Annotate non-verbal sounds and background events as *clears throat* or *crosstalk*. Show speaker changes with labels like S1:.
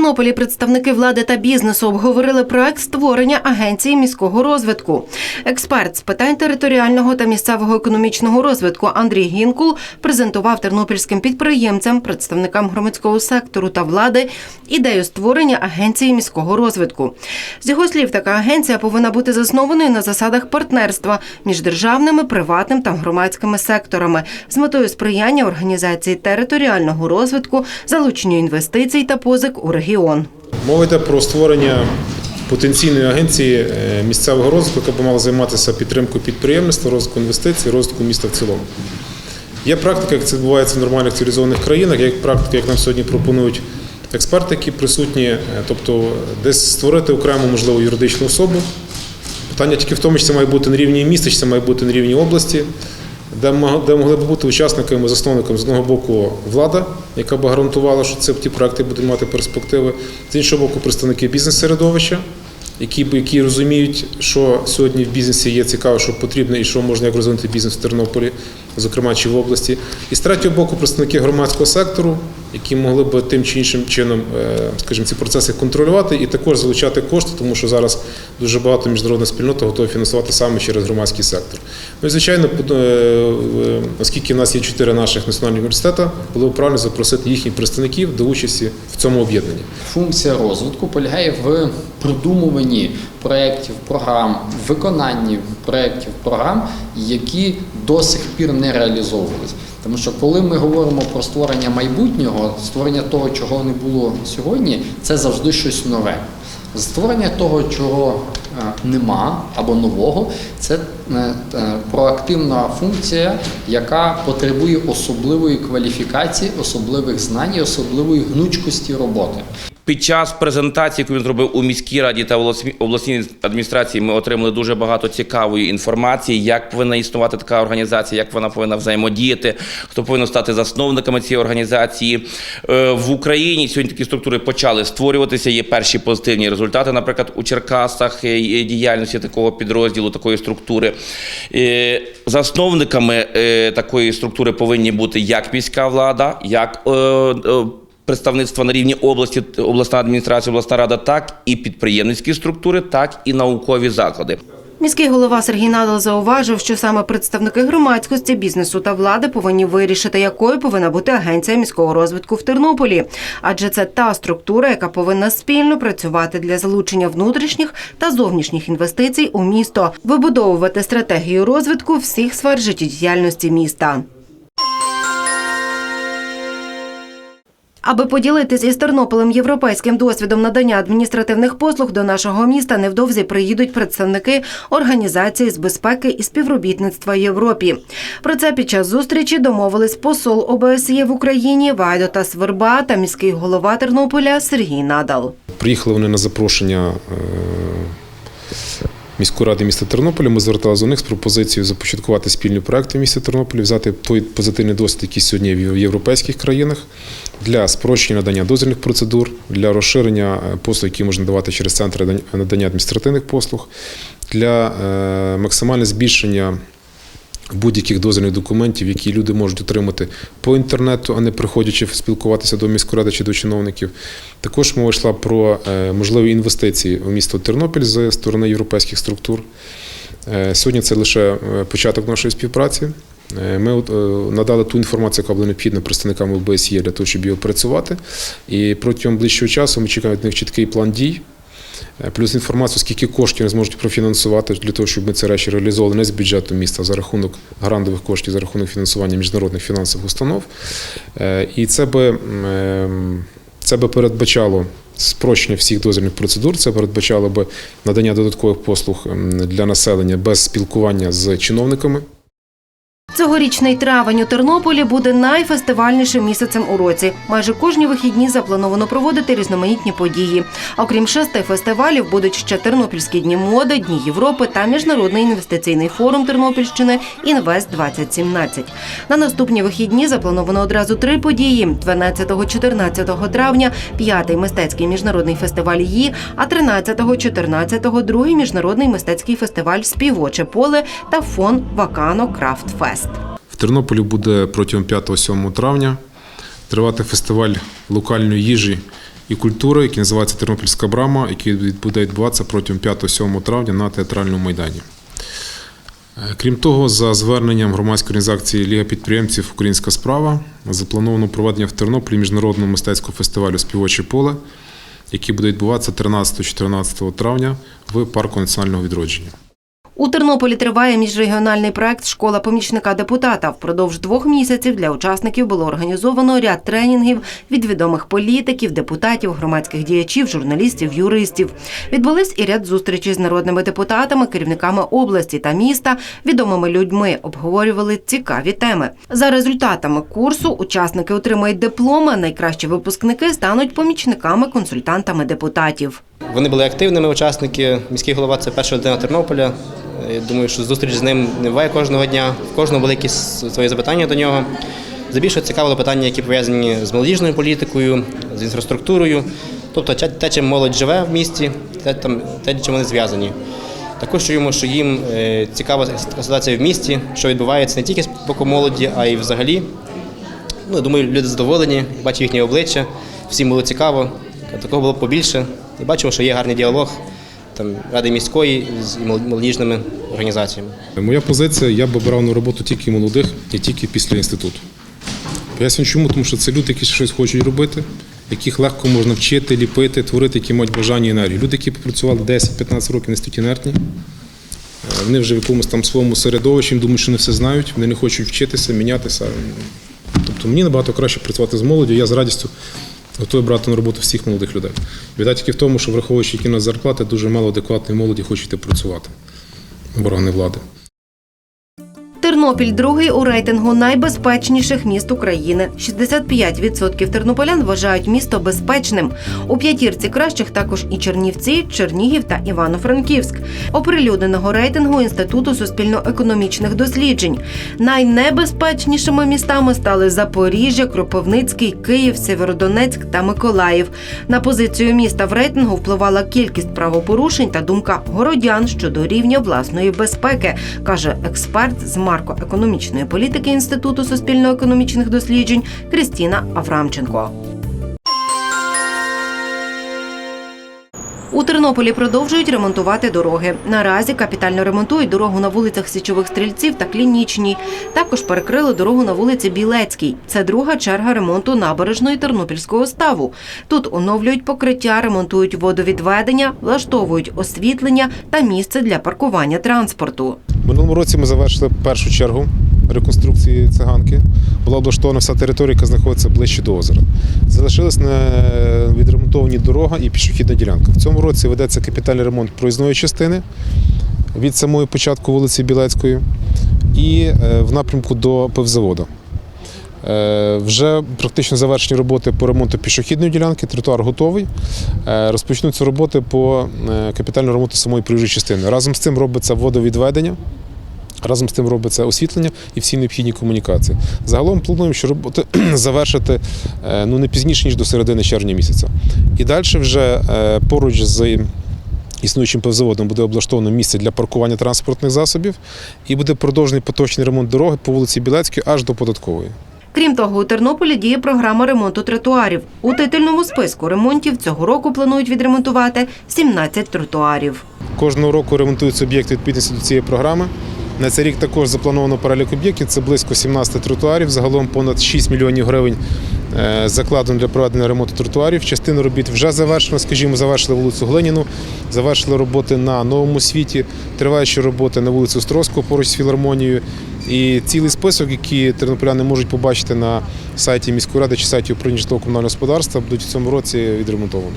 S1: Тернополі представники влади та бізнесу обговорили проект створення агенції міського розвитку. Експерт з питань територіального та місцевого економічного розвитку Андрій Гінкул презентував тернопільським підприємцям, представникам громадського сектору та влади ідею створення агенції міського розвитку. З його слів, така агенція повинна бути заснованою на засадах партнерства між державними, приватним та громадськими секторами з метою сприяння організації територіального розвитку, залученню інвестицій та позик у регіон.
S2: Мова йде про створення потенційної агенції е, місцевого розвитку, яка б мала займатися підтримкою підприємництва, розвитку інвестицій, розвитку міста в цілому. Є практика, як це відбувається в нормальних цивілізованих країнах, є практика, як нам сьогодні пропонують експерти, які присутні, е, тобто десь створити окрему, можливо, юридичну особу. Питання тільки в тому, чи це має бути на рівні міста, чи це має бути на рівні області, де, могли могли б бути учасниками, засновниками з одного боку влада, яка б гарантувала, що це ті проекти будуть мати перспективи, з іншого боку, представники бізнес-середовища, які, які розуміють, що сьогодні в бізнесі є цікаво, що потрібно і що можна як розвинути бізнес в Тернополі, зокрема чи в області. І з третього боку, представники громадського сектору, які могли б тим чи іншим чином, е, скажімо, ці процеси контролювати і також залучати кошти, тому що зараз дуже багато міжнародна спільнота готова фінансувати саме через громадський сектор. Ну і звичайно, е, оскільки в нас є чотири наших національних університети, було б правильно запросити їхніх представників до участі в цьому об'єднанні.
S3: Функція розвитку полягає в продумуванні проєктів, програм, виконанні проєктів, програм, які до сих пір не реалізовувалися. Тому що коли ми говоримо про створення майбутнього, створення того, чого не було сьогодні, це завжди щось нове. Створення того, чого е, нема або нового, це е, е, проактивна функція, яка потребує особливої кваліфікації, особливих знань і особливої гнучкості роботи.
S4: Під час презентації, яку він зробив у міській раді та облас- обласній адміністрації, ми отримали дуже багато цікавої інформації, як повинна існувати така організація, як вона повинна взаємодіяти, хто повинен стати засновниками цієї організації. Е, В Україні сьогодні такі структури почали створюватися. Є перші позитивні результати, наприклад, у Черкасах е, діяльності такого підрозділу, такої структури. Е, Засновниками такої структури повинні бути як міська влада, як представництва на рівні області, обласна адміністрація, обласна рада, так і підприємницькі структури, так і наукові заклади.
S1: Міський голова Сергій Надал зауважив, що саме представники громадськості, бізнесу та влади повинні вирішити, якою повинна бути агенція міського розвитку в Тернополі, адже це та структура, яка повинна спільно працювати для залучення внутрішніх та зовнішніх інвестицій у місто, вибудовувати стратегію розвитку всіх сфер життєдіяльності міста. Аби поділитись із Тернополем європейським досвідом надання адміністративних послуг до нашого міста, невдовзі приїдуть представники організації з безпеки і співробітництва Європі. Про це під час зустрічі домовились посол ОБСЄ в Україні Вайдота Сверба та міський голова Тернополя Сергій Надал.
S2: Приїхали вони на запрошення е, міської ради міста Тернополя. Ми зверталися до них з пропозицією започаткувати спільні проекти в місті Тернополі, взяти той позитивний досвід, який сьогодні в європейських країнах, для спрощення надання дозвільних процедур, для розширення е, послуг, які можна давати через центри надання- адміністративних послуг, для е, максимальне збільшення будь-яких дозвільних документів, які люди можуть отримати по інтернету, а не приходячи спілкуватися до міської ради чи до чиновників. Також мова йшла про е, можливі інвестиції у місто Тернопіль з сторони європейських структур. Сьогодні це лише початок нашої співпраці. Е, Ми е, надали ту інформацію, яка була необхідна представникам ОБСЄ для того, щоб її опрацювати. І протягом ближчого часу ми чекаємо від них чіткий план дій. Е, Плюс інформацію, скільки коштів вони зможуть профінансувати для того, щоб ми ці речі реалізовували не з бюджету міста, а за рахунок грантових коштів, за рахунок фінансування міжнародних фінансових установ. І це би, ем, це би передбачало спрощення всіх дозвільних процедур, це передбачало би надання додаткових послуг для населення без спілкування з чиновниками.
S1: Цьогорічний травень у Тернополі буде найфестивальнішим місяцем у році. Майже кожні вихідні заплановано проводити різноманітні події. Окрім шести фестивалів, будуть ще Тернопільські дні моди, Дні Європи та Міжнародний інвестиційний форум Тернопільщини Інвест 2017 На наступні вихідні заплановано одразу три події: 12-14 травня, п'ятий мистецький міжнародний фестиваль ї, а 13-14 другий міжнародний мистецький фестиваль Співоче поле та фон Вакано Крафт Фест.
S2: Тернополі буде протягом 5-7 травня тривати фестиваль локальної їжі і культури, який називається Тернопільська брама, який буде відбуватися протягом 5-7 травня на театральному майдані. Е, Крім того, за зверненням громадської організації Ліга підприємців Українська справа заплановано проведення в Тернополі міжнародного мистецького фестивалю Співоче поле, який буде відбуватися 13-14 травня в парку національного відродження.
S1: У Тернополі триває міжрегіональний проект Школа помічника депутата. Впродовж двох місяців для учасників було організовано ряд тренінгів від відомих політиків, депутатів, громадських діячів, журналістів, юристів. Відбулись і ряд зустрічей з народними депутатами, керівниками області та міста, відомими людьми. Обговорювали цікаві теми. За результатами курсу учасники отримають дипломи. Найкращі випускники стануть помічниками-консультантами депутатів.
S5: Вони були активними учасники. Міський голова це перша людина Тернополя. Я думаю, що зустріч з ним не буває кожного дня. В кожного були якісь свої запитання до нього. Здебільшого цікавили питання, які пов'язані з молодіжною політикою, з інфраструктурою, тобто те, чим молодь живе в місті, те, там, те чим вони зв'язані. Також чуємо, що їм е, цікава ситуація в місті, що відбувається не тільки з боку молоді, а й взагалі. Ну, думаю, люди задоволені, бачу їхнє обличчя, всім було цікаво. Такого було побільше. І бачимо, що є гарний діалог там, Ради міської з молодіжними організаціями.
S2: Моя позиція, я б обирав на роботу тільки молодих і тільки після інституту. Поясню чому, тому що це люди, які щось хочуть робити, яких легко можна вчити, ліпити, творити, які мають бажання і енергію. Люди, які попрацювали 10-15 років на інституті інертні, е, вони вже в якомусь там своєму середовищі, їм думають, що не все знають, вони не хочуть вчитися, мінятися. Тобто мені набагато краще працювати з молоддю, я з радістю готовий брати на роботу всіх молодих людей. Біда тільки в тому, що враховуючи, які на зарплати, дуже мало адекватної молоді хочуть працювати в органи влади.
S1: Тернопіль другий у рейтингу найбезпечніших міст України. 65% тернополян вважають місто безпечним. У п'ятірці кращих також і Чернівці, Чернігів та Івано-Франківськ. Оприлюдненого рейтингу Інституту суспільно-економічних досліджень. Найнебезпечнішими містами стали Запоріжжя, Кропивницький, Київ, Сєвєродонецьк та Миколаїв. На позицію міста в рейтингу впливала кількість правопорушень та думка городян щодо рівня власної безпеки, каже експерт з марко-економічної політики Інституту суспільно-економічних досліджень Крістіна Аврамченко. У Тернополі продовжують ремонтувати дороги. Наразі капітально ремонтують дорогу на вулицях Січових Стрільців та Клінічній. Також перекрили дорогу на вулиці Білецькій. Це друга черга ремонту набережної Тернопільського ставу. Тут оновлюють покриття, ремонтують водовідведення, влаштовують освітлення та місце для паркування транспорту.
S2: Минулому році ми завершили першу чергу реконструкції циганки. Була облаштована вся територія, яка знаходиться ближче до озера. Залишилась відремонтовані дорога і пішохідна ділянка. В цьому році ведеться капітальний ремонт проїзної частини від самої початку вулиці Білецької і е, в напрямку до пивзаводу. Е, Вже практично завершені роботи по ремонту пішохідної ділянки, тротуар готовий. Е, Розпочнуться роботи по е, капітальному ремонту самої проїжджої частини. Разом з цим робиться водовідведення. Разом з тим робиться освітлення і всі необхідні комунікації. Загалом плануємо, що роботи *clears throat* завершити е, ну, не пізніше, ніж до середини червня місяця. І далі вже е, поруч з існуючим пивзаводом буде облаштовано місце для паркування транспортних засобів і буде продовжений поточний ремонт дороги по вулиці Білецької аж до податкової.
S1: Крім того, у Тернополі діє програма ремонту тротуарів. У титульному списку ремонтів цього року планують відремонтувати 17 тротуарів.
S2: Кожного року ремонтуються об'єкти відповідності до цієї програми. На цей рік також заплановано перелік об'єктів. Це близько 17 тротуарів. Загалом понад 6 мільйонів гривень е, закладено для проведення ремонту тротуарів. Частину робіт вже завершено. Скажімо, завершили вулицю Глиніну, завершили роботи на новому світі, триваючі роботи на вулиці Островського поруч з філармонією. І цілий список, який тернополяни можуть побачити на сайті міської ради чи сайті управління житлово комунального господарства, будуть в цьому році відремонтовані.